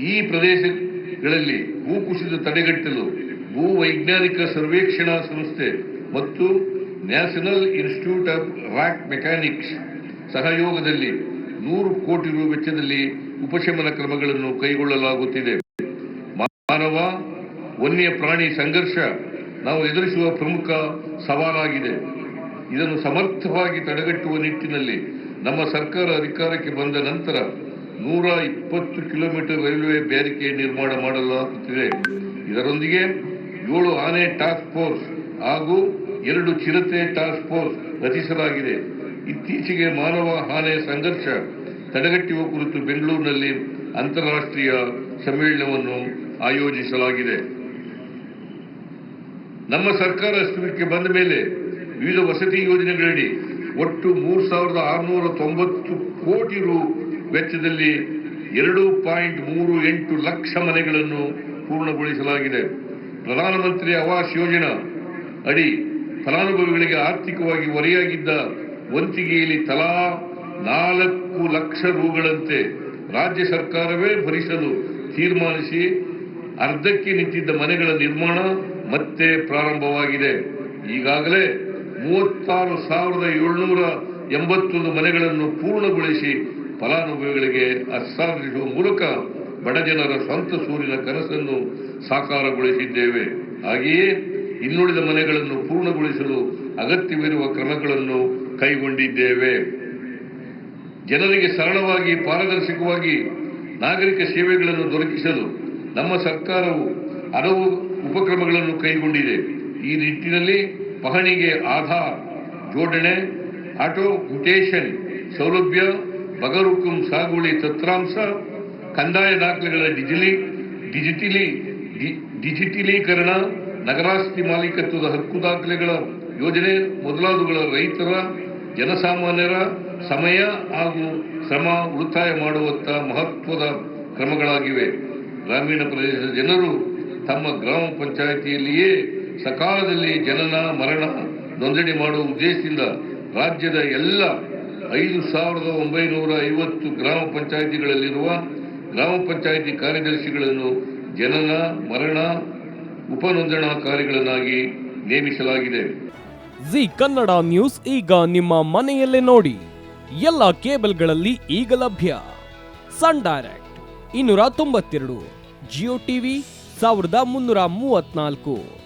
ಈ ಪ್ರದೇಶಗಳಲ್ಲಿ ಭೂಕುಸಿತ ತಡೆಗಟ್ಟಲು ಭೂ ವೈಜ್ಞಾನಿಕ ಸರ್ವೇಕ್ಷಣಾ ಸಂಸ್ಥೆ ಮತ್ತು national institute of rock mechanics ಸಹಯೋಗದಲ್ಲಿ ನೂರು ಕೋಟಿ ರು ವೆಚ್ಚದಲ್ಲಿ ಉಪಶಮನ ಕ್ರಮಗಳನ್ನು ಕೈಗೊಳ್ಳಲಾಗುತ್ತಿದೆ. ಮಾನವ ವನ್ಯ ಪ್ರಾಣಿ ಸಂಘರ್ಷ ನಾವು ಎದುರಿಸುವ ಪ್ರಮುಖ ಸವಾಲಾಗಿದೆ. ಇದನ್ನು ಸಮರ್ಥವಾಗಿ ತಡೆಗಟ್ಟುವ ನಿಟ್ಟಿನಲ್ಲಿ ನಮ್ಮ ಸರ್ಕಾರ ಅಧಿಕಾರಕ್ಕೆ ಬಂದ ನಂತರ ನೂರ ಇಪ್ಪತ್ತು ಕಿಲೋಮೀಟರ್ ರೈಲ್ವೆ ಬ್ಯಾರಿಕೆ ನಿರ್ಮಾಣ ಮಾಡಲಾಗುತ್ತಿದೆ. ಇದರೊಂದಿಗೆ ಏಳು ಆನೆ ಟಾಸ್ಕ್ ಫೋರ್ಸ್ ಹಾಗೂ ಎರಡು ಚಿರತೆ ಟಾಸ್ಕ್ ಫೋರ್ಸ್ ರಚಿಸಲಾಗಿದೆ. ಇತ್ತೀಚೆಗೆ ಮಾನವ ಆನೆ ಸಂಘರ್ಷ ತಡೆಗಟ್ಟುವ ಕುರಿತು ಬೆಂಗಳೂರಿನಲ್ಲಿ ಅಂತಾರಾಷ್ಟ್ರೀಯ ಸಮ್ಮೇಳನವನ್ನು ಆಯೋಜಿಸಲಾಗಿದೆ. ನಮ್ಮ ಸರ್ಕಾರ ಅಸ್ತಿತ್ವಕ್ಕೆ ಬಂದ ಮೇಲೆ ವಿವಿಧ ವಸತಿ ಯೋಜನೆಗಳಡಿ ಒಟ್ಟು ಮೂರು ಸಾವಿರದ ಆರುನೂರ ತೊಂಬತ್ತು ಕೋಟಿ ರು ವೆಚ್ಚದಲ್ಲಿ ಎರಡು ಪಾಯಿಂಟ್ ಮೂರು ಎಂಟು ಲಕ್ಷ ಮನೆಗಳನ್ನು ಪೂರ್ಣಗೊಳಿಸಲಾಗಿದೆ. ಪ್ರಧಾನಮಂತ್ರಿ ಆವಾಸ್ ಯೋಜನಾ ಅಡಿ ಫಲಾನುಭವಿಗಳಿಗೆ ಆರ್ಥಿಕವಾಗಿ ಒರೆಯಾಗಿದ್ದ ವಂತಿಗೆಯಲ್ಲಿ ತಲಾ ನಾಲ್ಕು ಲಕ್ಷ ರುಗಳಂತೆ ರಾಜ್ಯ ಸರ್ಕಾರವೇ ಭರಿಸಲು ತೀರ್ಮಾನಿಸಿ ಅರ್ಧಕ್ಕೆ ನಿಂತಿದ್ದ ಮನೆಗಳ ನಿರ್ಮಾಣ ಮತ್ತೆ ಪ್ರಾರಂಭವಾಗಿದೆ. ಈಗಾಗಲೇ ಮೂವತ್ತಾರು ಸಾವಿರದ ಏಳ್ನೂರ ಎಂಬತ್ತೊಂದು ಮನೆಗಳನ್ನು ಪೂರ್ಣಗೊಳಿಸಿ ಫಲಾನುಭವಿಗಳಿಗೆ ಹಸ್ತಾಂತರಿಸುವ ಮೂಲಕ ಬಡಜನರ ಸ್ವಂತ ಸೂರಿನ ಕನಸನ್ನು ಸಾಕಾರಗೊಳಿಸಿದ್ದೇವೆ. ಹಾಗೆಯೇ ಇನ್ನುಳಿದ ಮನೆಗಳನ್ನು ಪೂರ್ಣಗೊಳಿಸಲು ಅಗತ್ಯವಿರುವ ಕ್ರಮಗಳನ್ನು ಕೈಗೊಂಡಿದ್ದೇವೆ. ಜನರಿಗೆ ಸರಳವಾಗಿ, ಪಾರದರ್ಶಕವಾಗಿ ನಾಗರಿಕ ಸೇವೆಗಳನ್ನು ದೊರಕಿಸಲು ನಮ್ಮ ಸರ್ಕಾರವು ಹಲವು ಉಪಕ್ರಮಗಳನ್ನು ಕೈಗೊಂಡಿದೆ. ಈ ನಿಟ್ಟಿನಲ್ಲಿ ಪಹಣಿಗೆ ಆಧಾರ್ ಜೋಡಣೆ, ಆಟೋ ಮ್ಯುಟೇಷನ್ ಸೌಲಭ್ಯ, ಬಗರುಕುಂ ಸಾಗುವಳಿ ತತ್ರಾಂಶ ಕಂದಾಯ ದಾಖಲೆಗಳ ಡಿಜಿಲಿ, ಡಿಜಿಟಲಿ ಡಿಜಿಟಲೀಕರಣ, ನಗರಾಸ್ತಿ ಮಾಲೀಕತ್ವದ ಹಕ್ಕು ದಾಖಲೆಗಳ ಯೋಜನೆ ಮೊದಲಾದವುಗಳ ರೈತರ, ಜನಸಾಮಾನ್ಯರ ಸಮಯ ಹಾಗೂ ಶ್ರಮ ಉಳಿತಾಯ ಮಾಡುವತ್ತ ಮಹತ್ವದ ಕ್ರಮಗಳಾಗಿವೆ. ಗ್ರಾಮೀಣ ಪ್ರದೇಶದ ಜನರು ತಮ್ಮ ಗ್ರಾಮ ಪಂಚಾಯಿತಿಯಲ್ಲಿಯೇ ಸಕಾಲದಲ್ಲಿ ಜನನ, ಮರಣ, ನೋಂದಣಿ ಮಾಡುವ ಉದ್ದೇಶದಿಂದ ರಾಜ್ಯದ ಎಲ್ಲ ಐದು ಸಾವಿರದ ಒಂಬೈನೂರ ಐವತ್ತು ಗ್ರಾಮ ಪಂಚಾಯಿತಿಗಳಲ್ಲಿರುವ ಗ್ರಾಮ ಪಂಚಾಯಿತಿ ಕಾರ್ಯದರ್ಶಿಗಳನ್ನು ಜನನ, ಮರಣ, ಉಪನೋಂದಣಾಕಾರಿಗಳನ್ನಾಗಿ ನೇಮಿಸಲಾಗಿದೆ. ಜಿ ಕನ್ನಡ ನ್ಯೂಸ್ ಈಗ ನಿಮ್ಮ ಮನೆಯಲ್ಲೇ ನೋಡಿ. ಎಲ್ಲ ಕೇಬಲ್ಗಳಲ್ಲಿ ಈಗ ಲಭ್ಯ. ಸನ್ ಡೈರೆಕ್ಟ್ ಇನ್ನೂರ ತೊಂಬತ್ತೆರಡು, ಜಿಯೋ ಟಿವಿ ಸಾವಿರದ ಮುನ್ನೂರ ಮೂವತ್ನಾಲ್ಕು